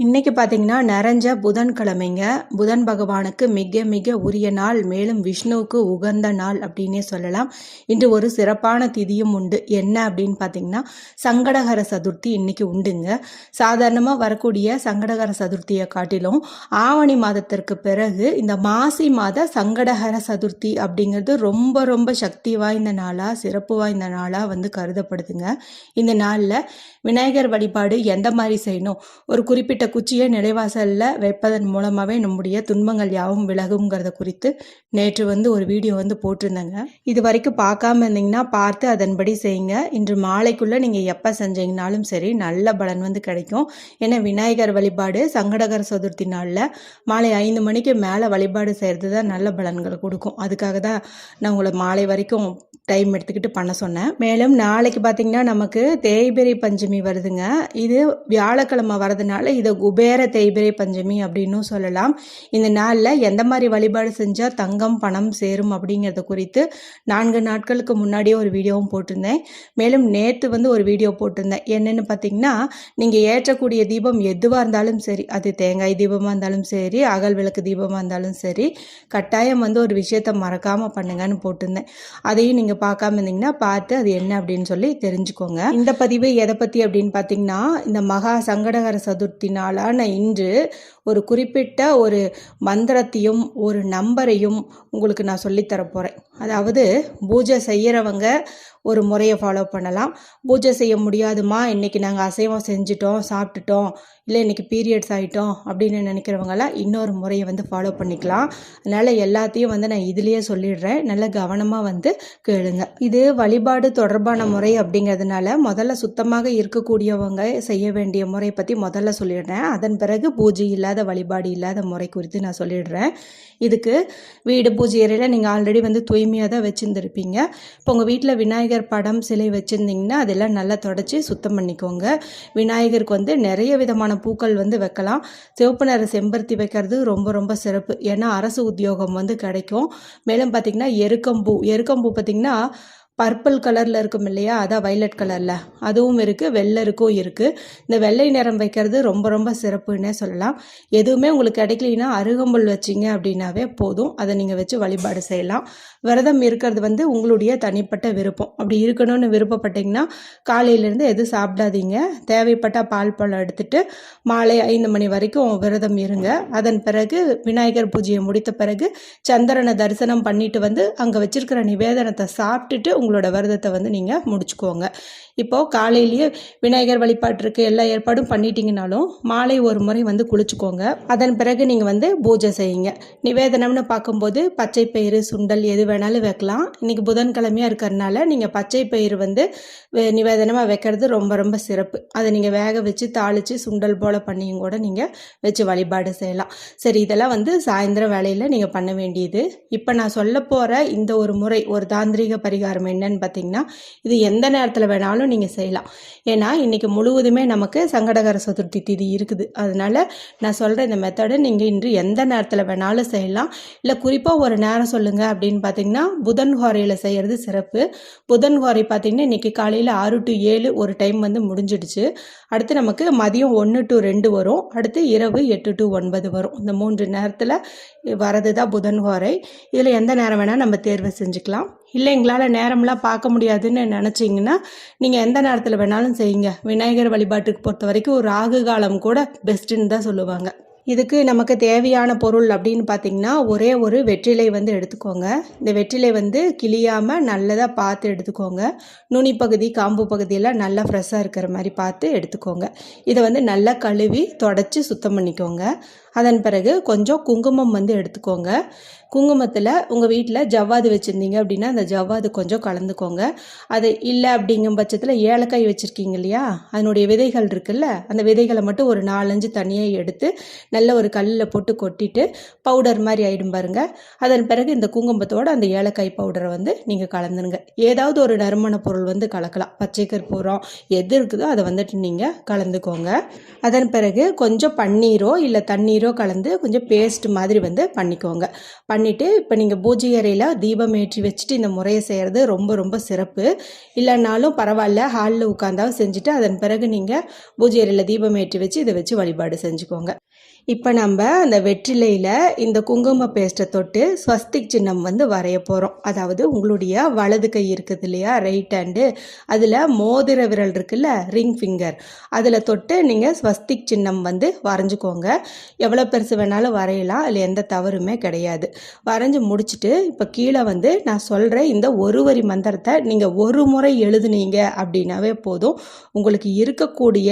இன்னைக்கு பார்த்தீங்கன்னா நிறைஞ்ச புதன்கிழமைங்க. புதன் பகவானுக்கு மிக மிக உரிய நாள். மேலும் விஷ்ணுவுக்கு உகந்த நாள் அப்படின்னே சொல்லலாம். இன்று ஒரு சிறப்பான திதியும் உண்டு. என்ன அப்படின்னு பார்த்தீங்கன்னா சங்கடகர சதுர்த்தி இன்னைக்கு உண்டுங்க. சாதாரணமாக வரக்கூடிய சங்கடகர சதுர்த்தியை காட்டிலும் ஆவணி மாதத்திற்கு பிறகு இந்த மாசி மாத சங்கடகர சதுர்த்தி அப்படிங்கிறது ரொம்ப ரொம்ப சக்தி வாய்ந்த நாளாக சிறப்பு வாய்ந்த நாளாக வந்து கருதப்படுதுங்க. இந்த நாளில் விநாயகர் வழிபாடு எந்த மாதிரி செய்யணும்? ஒரு குறிப்பிட்ட குச்சியை நிலைவாசலில் வைப்பதன் மூலமாகவே நம்முடைய துன்பங்கள் யாவும் விலகுங்கிறத குறித்து நேற்று வந்து ஒரு வீடியோ வந்து போட்டிருந்தேங்க. இது வரைக்கும் பார்க்காம இருந்தீங்கன்னா பார்த்து அதன்படி செய்யுங்க. இன்று மாலைக்குள்ளே நீங்கள் எப்போ செஞ்சீங்கனாலும் சரி நல்ல பலன் வந்து கிடைக்கும். ஏன்னா விநாயகர் வழிபாடு சங்கடகர சதுர்த்தி நாளில் மாலை ஐந்து மணிக்கு மேலே வழிபாடு செய்கிறது தான் நல்ல பலன்கள் கொடுக்கும். அதுக்காக தான் நான் உங்களை மாலை வரைக்கும் டைம் எடுத்துக்கிட்டு பண்ண சொன்னேன். மேலும் நாளைக்கு பார்த்தீங்கன்னா நமக்கு தேய்பிரை பஞ்சமி வருதுங்க. இது வியாழக்கிழமை வரதுனால இதை குபேர தேய்பிரை பஞ்சமி அப்படின்னும் சொல்லலாம். இந்த நாளில் எந்த மாதிரி வழிபாடு செஞ்சால் தங்கம் பணம் சேரும் அப்படிங்கிறத குறித்து நான்கு நாட்களுக்கு முன்னாடியே ஒரு வீடியோவும் போட்டிருந்தேன். மேலும் நேற்று வந்து ஒரு வீடியோ போட்டிருந்தேன். என்னென்னு பார்த்தீங்கன்னா நீங்கள் ஏற்றக்கூடிய தீபம் எதுவாக இருந்தாலும் சரி அது தேங்காய் தீபமாக இருந்தாலும் சரி அகல் விளக்கு தீபமாக இருந்தாலும் சரி கட்டாயம் வந்து ஒரு விஷயத்தை மறக்காமல் பண்ணுங்கன்னு போட்டிருந்தேன். அதையும் நீங்கள் பார்க்காம இருந்தீங்கன்னா பார்த்து அது என்ன அப்படின்னு சொல்லி தெரிஞ்சுக்கோங்க. இந்த பதிவு எதை பற்றி அப்படின்னு பார்த்தீங்கன்னா இந்த மகா சங்கடகர சதுர்த்தி நாளான இன்று ஒரு குறிப்பிட்ட ஒரு மந்திரத்தையும் ஒரு நம்பரையும் உங்களுக்கு நான் சொல்லித்தர போகிறேன் அதாவது பூஜை செய்கிறவங்க ஒரு முறையை ஃபாலோ பண்ணலாம். பூஜை செய்ய முடியாதுமா? இன்றைக்கி நாங்கள் அசைவம் செஞ்சிட்டோம் சாப்பிட்டுட்டோம் இல்லை இன்றைக்கி பீரியட்ஸ் ஆகிட்டோம் அப்படின்னு நினைக்கிறவங்களாம் இன்னொரு முறையை வந்து ஃபாலோ பண்ணிக்கலாம். அதனால் எல்லாத்தையும் வந்து நான் இதுலேயே சொல்லிடுறேன். நல்ல கவனமாக வந்து கேளுங்க. இது வழிபாடு தொடர்பான முறை அப்படிங்கிறதுனால முதல்ல சுத்தமாக இருக்கக்கூடியவங்க செய்ய வேண்டிய முறை பற்றி முதல்ல சொல்லிடுறேன். அதன் பிறகு பூஜை இல்லாத வழிபாடு இல்லாத முறை குறித்து நான் சொல்லிடுறேன். இதுக்கு வீடு பூஜை அறையில் நீங்கள் ஆல்ரெடி வந்து தூய்மை தூய்மையாக தான் வச்சுருந்துருப்பீங்க. இப்போ உங்கள் வீட்டில் விநாயகர் படம் சிலை வச்சுருந்தீங்கன்னா அதெல்லாம் நல்லா தொடச்சி சுத்தம் பண்ணிக்கோங்க. விநாயகருக்கு வந்து நிறைய விதமான பூக்கள் வந்து வைக்கலாம். சிவப்பு நிற செம்பருத்தி வைக்கிறது ரொம்ப ரொம்ப சிறப்பு. ஏன்னா அரசு உத்தியோகம் வந்து கிடைக்கும். மேலும் பார்த்திங்கன்னா எருக்கம்பூ எருக்கம்பூ பார்த்திங்கன்னா பர்பிள் கலரில் இருக்கும் இல்லையா? அதான் வைலட் கலரில். அதுவும் இருக்குது வெள்ளருக்கும் இருக்குது இந்த வெள்ளை நிறம் வைக்கிறது ரொம்ப ரொம்ப சிறப்புன்னே சொல்லலாம். எதுவுமே உங்களுக்கு கிடைக்கலனா அருகம்புல் வச்சிங்க அப்படின்னாவே போதும். அதை நீங்கள் வச்சு வழிபாடு செய்யலாம். விரதம் இருக்கிறது வந்து உங்களுடைய தனிப்பட்ட விருப்பம். அப்படி இருக்கணும்னு விருப்பப்பட்டீங்கன்னா காலையிலேருந்து எதுவும் சாப்பிடாதீங்க. தேவைப்பட்ட பால் பழம் எடுத்துட்டு மாலை ஐந்து மணி வரைக்கும் விரதம் இருங்க. அதன் பிறகு விநாயகர் பூஜையை முடித்த பிறகு சந்திரனை தரிசனம் பண்ணிட்டு வந்து அங்கே வச்சிருக்கிற நிவேதனத்தை சாப்பிட்டுட்டு உங்களோட விரதத்தை வந்து நீங்கள் முடிச்சுக்கோங்க. இப்போது காலையிலேயே விநாயகர் வழிபாட்டிற்கு எல்லா ஏற்பாடும் பண்ணிட்டீங்கனாலும் மாலை ஒரு முறை வந்து குளிச்சுக்கோங்க. அதன் பிறகு நீங்கள் வந்து பூஜை செய்யுங்க. நிவேதனம்னு பார்க்கும்போது பச்சை பயிறு சுண்டல் எது வேணாலும் வைக்கலாம். இன்றைக்கி புதன்கிழமையாக இருக்கிறதுனால நீங்கள் பச்சை பயிறு வந்து நிவேதனமாக வைக்கிறது ரொம்ப ரொம்ப சிறப்பு. அதை நீங்கள் வேக வச்சு தாளித்து சுண்டல் போல் பண்ணியும் கூட நீங்கள் வச்சு வழிபாடு செய்யலாம். சரி இதெல்லாம் வந்து சாயந்தரம் வேலையில் நீங்கள் பண்ண வேண்டியது. இப்போ நான் சொல்ல போகிற இந்த ஒரு முறை ஒரு தாந்திரிக பரிகாரம் என்னன்னு பார்த்தீங்கன்னா இது எந்த நேரத்தில் வேணாலும் நீங்கள் செய்யலாம். ஏன்னா இன்றைக்கி முழுவதுமே நமக்கு சங்கடகர சதுர்த்தி திதி இருக்குது. அதனால் நான் சொல்கிற இந்த மெத்தடை நீங்கள் இன்று எந்த நேரத்தில் வேணாலும் செய்யலாம். இல்லை குறிப்பாக ஒரு நேரம் சொல்லுங்கள் அப்படின்னு பார்த்தீங்கன்னா புதன் ஹோரையில் செய்கிறது சிறப்பு. புதன் ஹோரை பார்த்தீங்கன்னா இன்றைக்கி காலையில் ஆறு டு ஏழு ஒரு டைம் வந்து முடிஞ்சிடுச்சு. அடுத்து நமக்கு மதியம் ஒன்று டு ரெண்டு வரும். அடுத்து இரவு எட்டு டு ஒன்பது வரும். இந்த மூன்று நேரத்தில் வரது தான் புதன் ஹோரை. இதில் எந்த நேரம் வேணால் நம்ம தேர்வு செஞ்சுக்கலாம். இல்லை எங்களால் நேரம்லாம் பார்க்க முடியாதுன்னு நினச்சிங்கன்னா நீங்கள் எந்த நேரத்தில் வேணாலும் செய்யுங்க. விநாயகர் வழிபாட்டுக்கு பொறுத்த வரைக்கும் ஒரு ராகு காலம் கூட பெஸ்ட்டுன்னு தான் சொல்லுவாங்க. இதுக்கு நமக்கு தேவையான பொருள் அப்படின்னு பார்த்தீங்கன்னா ஒரே ஒரு வெற்றிலை வந்து எடுத்துக்கோங்க. இந்த வெற்றிலை வந்து கிளியாமல் நல்லதாக பார்த்து எடுத்துக்கோங்க. நுனி பகுதி காம்பு பகுதியெல்லாம் நல்லா ஃப்ரெஷ்ஷாக இருக்கிற மாதிரி பார்த்து எடுத்துக்கோங்க. இதை வந்து நல்லா கழுவி தொடச்சி சுத்தம் பண்ணிக்கோங்க. அதன் பிறகு கொஞ்சம் குங்குமம் வந்து எடுத்துக்கோங்க. குங்குமத்தில் உங்கள் வீட்டில் ஜவ்வாது வச்சுருந்தீங்க அப்படின்னா அந்த ஜவ்வாது கொஞ்சம் கலந்துக்கோங்க. அது இல்லை அப்படிங்கும் பட்சத்தில் ஏலக்காய் வச்சுருக்கீங்க இல்லையா? அதனுடைய விதைகள் இருக்குல்ல? அந்த விதைகளை மட்டும் ஒரு நாலஞ்சு தனியாக எடுத்து நல்ல ஒரு கல்லில் போட்டு கொட்டிட்டு பவுடர் மாதிரி ஆயிடும் பாருங்க. அதன் பிறகு இந்த குங்குமத்தோட அந்த ஏலக்காய் பவுடரை வந்து நீங்கள் கலந்துருங்க. ஏதாவது ஒரு நறுமண பொருள் வந்து கலக்கலாம். பச்சை கற்பூரம் எது இருக்குதோ அதை வந்துட்டு நீங்கள் கலந்துக்கோங்க. அதன் பிறகு கொஞ்சம் பன்னீரோ இல்லை தண்ணீரோ கலந்து கொஞ்சம் பேஸ்ட் மாதிரி வந்து பண்ணிக்கோங்க. பண்ணிவிட்டு இப்போ நீங்கள் பூஜை அறையில் தீபம் ஏற்றி வச்சுட்டு இந்த முறையை செய்கிறது ரொம்ப ரொம்ப சிறப்பு. இல்லைனாலும் பரவாயில்ல ஹாலில் உட்காந்தாவும் செஞ்சுட்டு அதன் பிறகு நீங்கள் பூஜை அறையில் தீபம் ஏற்றி வச்சு இதை வச்சு வழிபாடு செஞ்சுக்கோங்க. இப்போ நம்ம அந்த வெற்றிலையில் இந்த குங்கும பேஸ்ட்டை தொட்டு ஸ்வஸ்திக் சின்னம் வந்து வரைய போகிறோம் அதாவது உங்களுடைய வலது கை இருக்குது இல்லையா ரைட் ஹேண்டு அதில் மோதிர விரல் இருக்குல்ல ரிங் ஃபிங்கர் அதில் தொட்டு நீங்கள் ஸ்வஸ்திக் சின்னம் வந்து வரைஞ்சிக்கோங்க. எவ்வளோ பெருசு வேணாலும் வரையலாம். அதில் எந்த தவறுமே கிடையாது. வரைஞ்சி முடிச்சுட்டு இப்போ கீழே வந்து நான் சொல்கிற இந்த ஒரு வரி மந்திரத்தை நீங்கள் ஒரு முறை எழுதுனீங்க அப்படின்னாவே போதும். உங்களுக்கு இருக்கக்கூடிய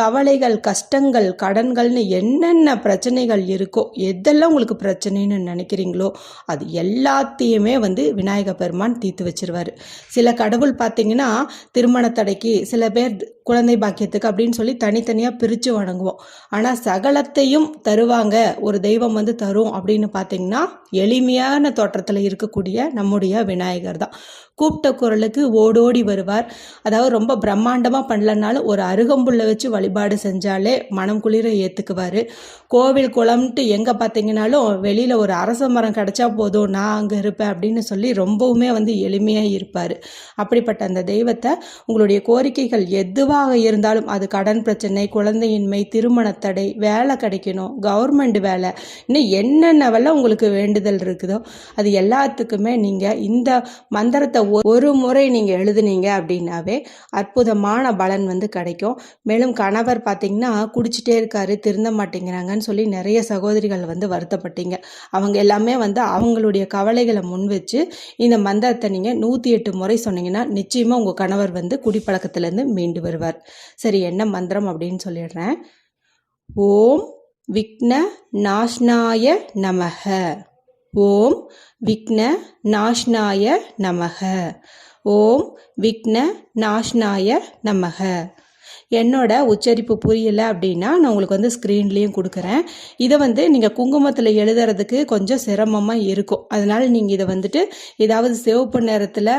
கவலைகள் கஷ்டங்கள் கடன்கள்னு என்னென்ன பிரச்சனைகள் இருக்கோ எதெல்லாம் உங்களுக்கு பிரச்சனைன்னு நினைக்கிறீங்களோ அது எல்லாத்தையுமே வந்து விநாயக பெருமான் தீர்த்து வச்சிருவார். சில கடவுள் பார்த்தீங்கன்னா திருமண தடைக்கு சில பேர் குழந்தை பாக்கியத்துக்கு அப்படின்னு சொல்லி தனித்தனியாக பிரித்து வணங்குவோம். ஆனால் சகலத்தையும் தருவாங்க ஒரு தெய்வம் வந்து தரும் அப்படின்னு பார்த்தீங்கன்னா எளிமையான தோற்றத்தில் இருக்கக்கூடிய நம்முடைய விநாயகர் தான். கூப்பிட்ட குரலுக்கு ஓடோடி வருவார். அதாவது ரொம்ப பிரம்மாண்டமாக பண்ணலனாலும் ஒரு அருகம்புல்லை வச்சு வழிபாடு செஞ்சாலே மனம் குளிர ஏற்றுக்குவார் கோவில் குளம்ட்டு எங்கே பார்த்தீங்கன்னாலும் வெளியில் ஒரு அரச மரம் கிடச்சா போதும் நான் அங்கே இருப்பேன் அப்படின்னு சொல்லி ரொம்பவுமே வந்து எளிமையாக இருப்பார். அப்படிப்பட்ட அந்த தெய்வத்தை உங்களுடைய கோரிக்கைகள் எதுவாக இருந்தாலும் அது கடன் பிரச்சனை குழந்தையின்மை திருமணத்தடை வேலை கிடைக்கணும் கவர்மெண்ட் வேலை இன்னும் என்னென்னவெல்லாம் உங்களுக்கு வேண்டுதல் இருக்குதோ அது எல்லாத்துக்குமே நீங்கள் இந்த மந்திரத்தை ஒரு முறை நீங்கள் எழுதுனீங்க அப்படின்னாவே அற்புதமான பலன் வந்து கிடைக்கும். மேலும் கணவர் பார்த்தீங்கன்னா குடிச்சிட்டே இருக்காரு திருந்த மாட்டேங்கிறாங்கன்னு சொல்லி நிறைய சகோதரிகள் வந்து வருத்தப்பட்டீங்க. அவங்க எல்லாமே வந்து அவங்களுடைய கவலைகளை முன் வச்சு இந்த மந்திரத்தை நீங்கள் நூற்றி எட்டு முறை சொன்னீங்கன்னா நிச்சயமாக உங்கள் கணவர் வந்து குடிப்பழக்கத்திலேருந்து மீண்டு வருவார். சரி என்ன மந்திரம் அப்படின்னு சொல்லிடுறேன். ஓம் விக்ன நாஷ்னாய நமக ஓம் விக்ன நாஷ்னாய நமக. ஓம் விக்ன நாஷ்னாய நமக. என்னோட உச்சரிப்பு புரியல அப்படின்னா நான் உங்களுக்கு வந்து ஸ்க்ரீன்லேயும் கொடுக்குறேன். இதை வந்து நீங்கள் குங்குமத்தில் எழுதுறதுக்கு கொஞ்சம் சிரமமாக இருக்கும். அதனால் நீங்கள் இதை வந்துட்டு ஏதாவது சிவப்பு நேரத்தில்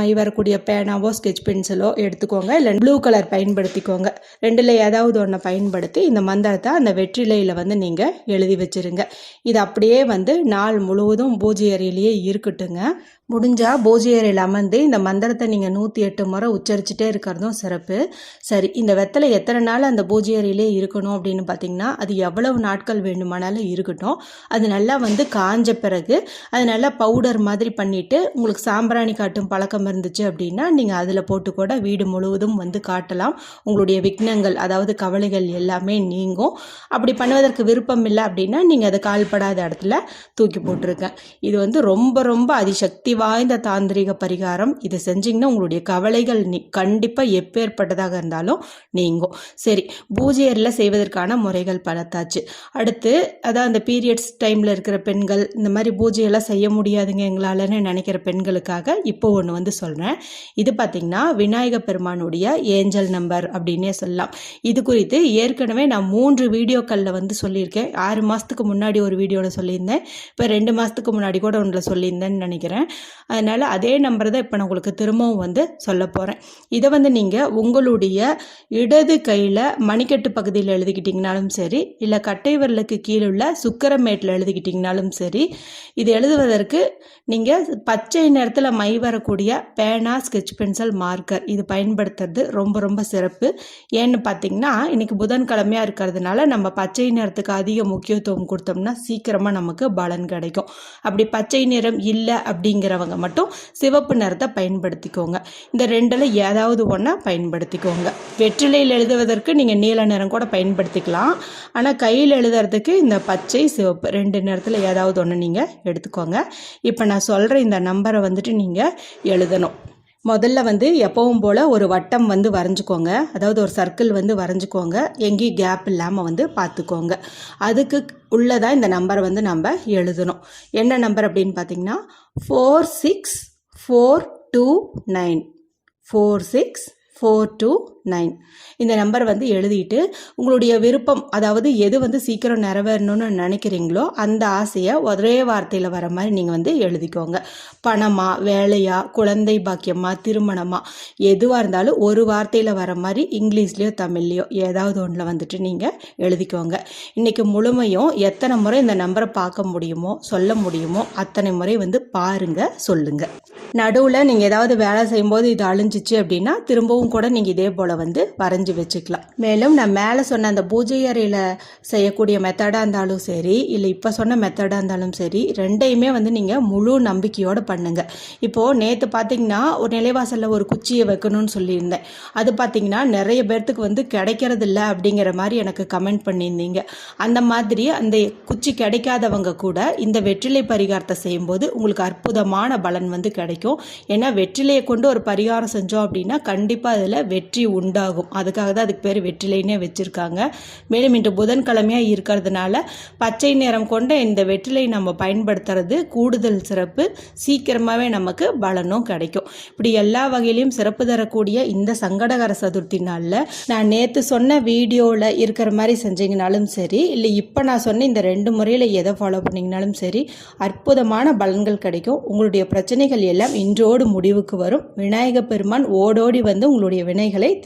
மை வரக்கூடிய பேனாவோ ஸ்கெச் பென்சிலோ எடுத்துக்கோங்க. இல்லை ப்ளூ கலர் பயன்படுத்திக்கோங்க. ரெண்டில் ஏதாவது ஒன்றை பயன்படுத்தி இந்த மந்திரத்தை அந்த வெற்றிலையில் வந்து நீங்கள் எழுதி வச்சிருங்க. இது அப்படியே வந்து நாள் முழுவதும் பூஜை அறையிலேயே இருக்கட்டுங்க. முடிஞ்சால் பூஜை அறையில் அமர்ந்து இந்த மந்திரத்தை நீங்கள் நூற்றி எட்டு முறை உச்சரிச்சுட்டே இருக்கிறதும் சிறப்பு. சரி இந்த வெத்தலை எத்தனை நாள் அந்த பூஜையறையிலே இருக்கணும் அப்படின்னு பார்த்தீங்கன்னா அது எவ்வளவு நாட்கள் வேண்டுமானாலும் இருக்கட்டும். அது நல்லா வந்து காஞ்ச பிறகு அது நல்லா பவுடர் மாதிரி பண்ணிவிட்டு உங்களுக்கு சாம்பிராணி காட்டும் பழக்கம் இருந்துச்சு அப்படின்னா நீங்கள் அதில் போட்டு கூட வீடு முழுவதும் வந்து காட்டலாம். உங்களுடைய விக்னங்கள் அதாவது கவலைகள் எல்லாமே நீங்கும். அப்படி பண்ணுவதற்கு விருப்பம் இல்லை அப்படின்னா நீங்கள் அதை கால்படாத இடத்துல தூக்கி போட்டிருக்கேன் இது வந்து ரொம்ப ரொம்ப அதிசக்தி வாய்ந்த தாந்திரிக பரிகாரம். இதை செஞ்சிங்கன்னா உங்களுடைய கவலைகள் நீ கண்டிப்பாக எப்பேற்பட்டதாக இருந்தாலும் நீங்கும். சரி பூஜை செய்வதற்கான முறைகள் பலத்தாச்சு அடுத்து அதான் அந்த பீரியட்ஸ் டைமில் இருக்கிற பெண்கள் இந்த மாதிரி பூஜையெல்லாம் செய்ய முடியாதுங்க எங்களாலன்னு நினைக்கிற பெண்களுக்காக இப்போ ஒன்று வந்து சொல்கிறேன் இது பார்த்திங்கன்னா விநாயக பெருமானுடைய ஏஞ்சல் நம்பர் அப்படின்னே சொல்லலாம். இது குறித்து ஏற்கனவே நான் மூன்று வீடியோக்களில் வந்து சொல்லியிருக்கேன். ஆறு மாதத்துக்கு முன்னாடி ஒரு வீடியோவில் சொல்லியிருந்தேன். இப்போ ரெண்டு மாதத்துக்கு முன்னாடி கூட ஒன்றில் சொல்லியிருந்தேன்னு நினைக்கிறேன். அதனால் அதே நம்பர் தான் இப்போ நான் உங்களுக்கு திரும்பவும் வந்து சொல்ல போகிறேன் இதை வந்து நீங்கள் உங்களுடைய இடது கையில் மணிக்கட்டு பகுதியில் எழுதிக்கிட்டிங்கனாலும் சரி இல்லை கட்டை விரலுக்கு கீழே உள்ள சுக்கரமேட்டில் எழுதிக்கிட்டிங்கனாலும் சரி இது எழுதுவதற்கு நீங்கள் பச்சை நிறத்தில் மை வரக்கூடிய பேனா ஸ்கெட்ச் பென்சில் மார்க்கர் இது பயன்படுத்துறது ரொம்ப ரொம்ப சிறப்பு. ஏன்னு பார்த்தீங்கன்னா இன்றைக்கி புதன்கிழமையாக இருக்கிறதுனால நம்ம பச்சை நிறத்துக்கு அதிக முக்கியத்துவம் கொடுத்தோம்னா சீக்கிரமாக நமக்கு பலன் கிடைக்கும். அப்படி பச்சை நிறம் இல்லை அப்படிங்கிற இருக்கிறவங்க மட்டும் சிவப்பு நிறத்தை பயன்படுத்திக்கோங்க. இந்த ரெண்டில் ஏதாவது ஒன்றை பயன்படுத்திக்கோங்க. வெற்றிலையில் எழுதுவதற்கு நீங்கள் நீல நிறம் கூட பயன்படுத்திக்கலாம். ஆனால் கையில் எழுதுறதுக்கு இந்த பச்சை சிவப்பு ரெண்டு நிறத்தில் ஏதாவது ஒன்று நீங்கள் எடுத்துக்கோங்க. இப்போ நான் சொல்கிற இந்த நம்பரை வந்துட்டு நீங்கள் எழுதணும். முதல்ல வந்து எப்பவும் போல் ஒரு வட்டம் வந்து வரைஞ்சிக்கோங்க. அதாவது ஒரு சர்க்கிள் வந்து வரைஞ்சிக்கோங்க. எங்கேயும் கேப் இல்லாமல் வந்து பார்த்துக்கோங்க. அதுக்கு உள்ளதாக இந்த நம்பரை வந்து நம்ம எழுதணும். என்ன நம்பர் அப்படின்னு பார்த்தீங்கன்னா four six four two nine four six four two nine இந்த நம்பர் வந்து எழுதிட்டு உங்களுடைய விருப்பம் அதாவது எது வந்து சீக்கிரம் நிறைவேறணும்னு நினைக்கிறீங்களோ அந்த ஆசையை ஒரே வார்த்தையில் வர மாதிரி நீங்கள் வந்து எழுதிக்கோங்க. பணமா வேலையா குழந்தை பாக்கியமா திருமணமா எதுவாக இருந்தாலும் ஒரு வார்த்தையில் வர மாதிரி இங்கிலீஷ்லேயோ தமிழ்லையோ ஏதாவது ஒன்றில் வந்துட்டு நீங்கள் எழுதிக்கோங்க. இன்றைக்கி முழுமையும் எத்தனை முறை இந்த நம்பரை பார்க்க முடியுமோ சொல்ல முடியுமோ அத்தனை முறை வந்து பாருங்க சொல்லுங்கள் நடுவில் நீங்கள் ஏதாவது வேலை செய்யும்போது இது அழிஞ்சிச்சு அப்படின்னா திரும்பவும் கூட நீங்கள் இதே போல் வந்து வரைஞ்சி வச்சுக்கலாம். மேலும் நான் மேலே சொன்ன அந்த பூஜை அறையில் செய்யக்கூடிய மெத்தடாக இருந்தாலும் சரி இல்லை இப்போ சொன்ன மெத்தடாக இருந்தாலும் சரி ரெண்டையுமே வந்து நீங்கள் முழு நம்பிக்கையோடு பண்ணுங்கள் இப்போது நேற்று பார்த்தீங்கன்னா ஒரு நிலைவாசலில் ஒரு குச்சியை வைக்கணும்னு சொல்லியிருந்தேன். அது பார்த்தீங்கன்னா நிறைய பேர்த்துக்கு வந்து கிடைக்கிறது இல்லை அப்படிங்கிற மாதிரி எனக்கு கமெண்ட் பண்ணியிருந்தீங்க. அந்த மாதிரி அந்த குச்சி கிடைக்காதவங்க கூட இந்த வெற்றிலை பரிகாரத்தை செய்யும்போது உங்களுக்கு அற்புதமான பலன் வந்து கிடைக்கும். ஏன்னா வெற்றிலையை கொண்டு ஒரு பரிகாரம் செஞ்சோம் அப்படின்னா கண்டிப்பாக அதில் வெற்றி உண்டாகும். அதுக்காக தான் அதுக்கு பேர் வெற்றிலைன்னே வச்சுருக்காங்க. மேலும் இன்று புதன்கிழமையாக இருக்கிறதுனால பச்சை நிறம் கொண்ட இந்த வெற்றிலை நம்ம பயன்படுத்துறது கூடுதல் சிறப்பு. சீக்கிரமாகவே நமக்கு பலனும் கிடைக்கும். இப்படி எல்லா வகையிலையும் சிறப்பு தரக்கூடிய இந்த சங்கடகர சதுர்த்தி நாளில் நான் நேற்று சொன்ன வீடியோவில் இருக்கிற மாதிரி செஞ்சீங்கனாலும் சரி இல்லை இப்போ நான் சொன்ன இந்த ரெண்டு முறையில் எதை ஃபாலோ பண்ணிங்கனாலும் சரி அற்புதமான பலன்கள் கிடைக்கும். உங்களுடைய பிரச்சனைகள் எல்லாம் இன்றோடு முடிவுக்கு வரும். விநாயக பெருமான் ஓடோடி வந்து உங்களுடைய வினைகளை